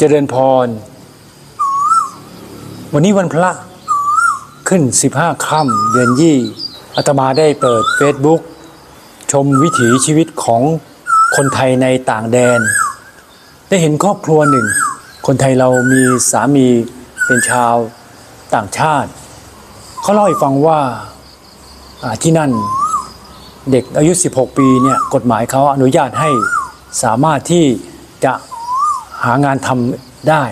เจริญพร วันนี้วันพระขึ้น 15ค่ำเดือนยี่อาตมาได้เปิด Facebook ชมวิถีชีวิตของคนไทยในต่างแดน ได้เห็นครอบครัวหนึ่ง คนไทยเรามีสามีเป็นชาวต่างชาติ เขาเล่าให้ฟังว่าที่นั่นเด็กอายุ 16 ปีเนี่ยกฎหมายเขาอนุญาตให้สามารถที่จะ หางานทำได้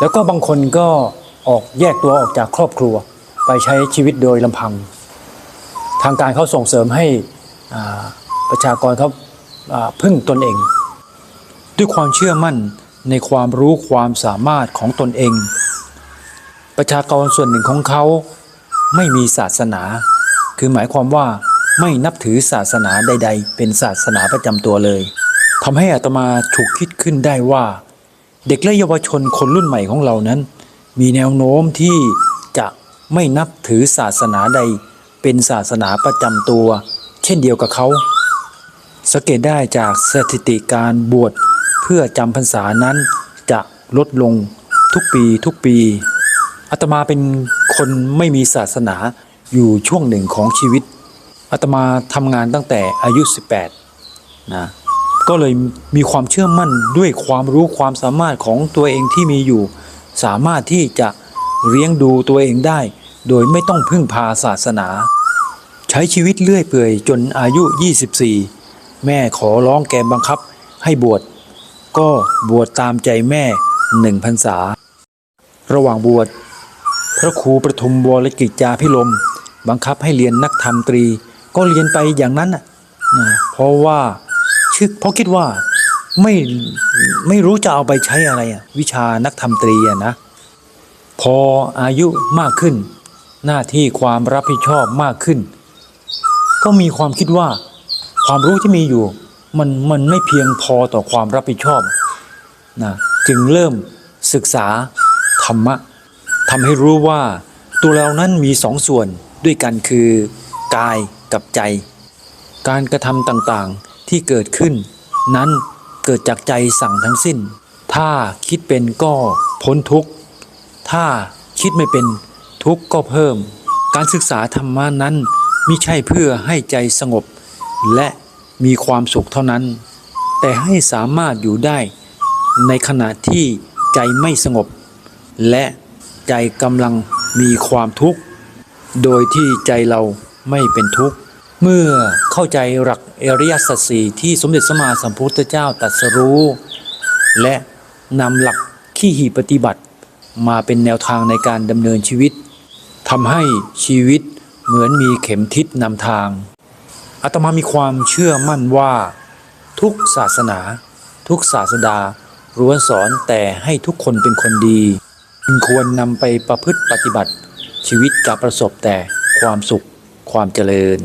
แล้วก็บางคนก็ออกแยกตัวออกจากครอบครัว ไปใช้ชีวิตโดยลำพัง ทางการเขาส่งเสริมให้ประชากรเขาพึ่งตนเอง ด้วยความเชื่อมั่นในความรู้ความสามารถของตนเอง ประชากรส่วนหนึ่งของเขาไม่มีศาสนา คือหมายความว่าไม่นับถือศาสนาใด ๆ เป็นศาสนาประจำตัวเลย ทำให้อาตมาถูกคิดขึ้นได้ว่า เด็กและเยาวชนคนรุ่นใหม่ของเรานั้น มีแนวโน้มที่จะไม่นับถือศาสนาใด เป็นศาสนาประจำตัว เช่นเดียวกับเขาสังเกตได้จากสถิติการบวชเพื่อจำพรรษานั้นจะลดลงทุกปีทุกปีอาตมาเป็นคนไม่มีศาสนาอยู่ช่วงหนึ่งของชีวิตอาตมาทำงานตั้งแต่อายุ 18นะ ก็เลยมีความเชื่อมั่นด้วยความรู้ความสามารถของตัวเองที่มีอยู่ สามารถที่จะเลี้ยงดูตัวเองได้ โดยไม่ต้องพึ่งพาศาสนา ใช้ชีวิตเลื่อยเปื่อยจนอายุ 24 แม่ขอร้องแกบังคับให้บวชก็บวชตามใจแม่หนึ่งพรรษา ระหว่างบวชพระครูประทุมวรกิจจาพิลมบังคับให้เรียนนักธรรมตรี ก็เรียนไปอย่างนั้นน่ะนะเพราะว่า ชื่อเพราะคิดว่าไม่ไม่รู้จะเอาไปใช้อะไรอะวิชานักธรรมตรีอะนะ พออายุมากขึ้น หน้าที่ความรับผิดชอบมากขึ้น ก็มีความคิดว่า ความรู้ที่มีอยู่ มันมันไม่เพียงพอต่อความรับผิดชอบนะจึงเริ่มศึกษาธรรมะทำให้รู้ว่าตัวเรานั้นมีสองส่วนด้วยกันคือกายกับใจ การกระทำต่างๆ ที่เกิดขึ้น นั้นเกิดจากใจสั่งทั้งสิ้น ถ้าคิดเป็นก็พ้นทุกข์ ถ้าคิดไม่เป็นทุกข์ก็เพิ่ม การศึกษาธรรมะนั้นมิใช่เพื่อให้ใจสงบ และมีความสุขเท่านั้น แต่ให้สามารถอยู่ได้ ในขณะที่ใจไม่สงบ และใจกำลังมีความทุกข์ โดยที่ใจเราไม่เป็นทุกข์ เมื่อเข้าใจหลักเอริยสัจสีที่สมเด็จสมมาสัมพุทธเจ้าตรัสรู้ และนำหลักขี้หีปฏิบัติมาเป็นแนวทางในการดำเนินชีวิตทำให้ชีวิตเหมือนมีเข็มทิศนำทางอาตมามีความเชื่อมั่นว่า ทุกศาสนา ทุกศาสดาล้วนสอนแต่ให้ทุกคนเป็นคนดีจึงควรนำไปประพฤติปฏิบัติ ชีวิตจะประสบแต่ความสุขความเจริญ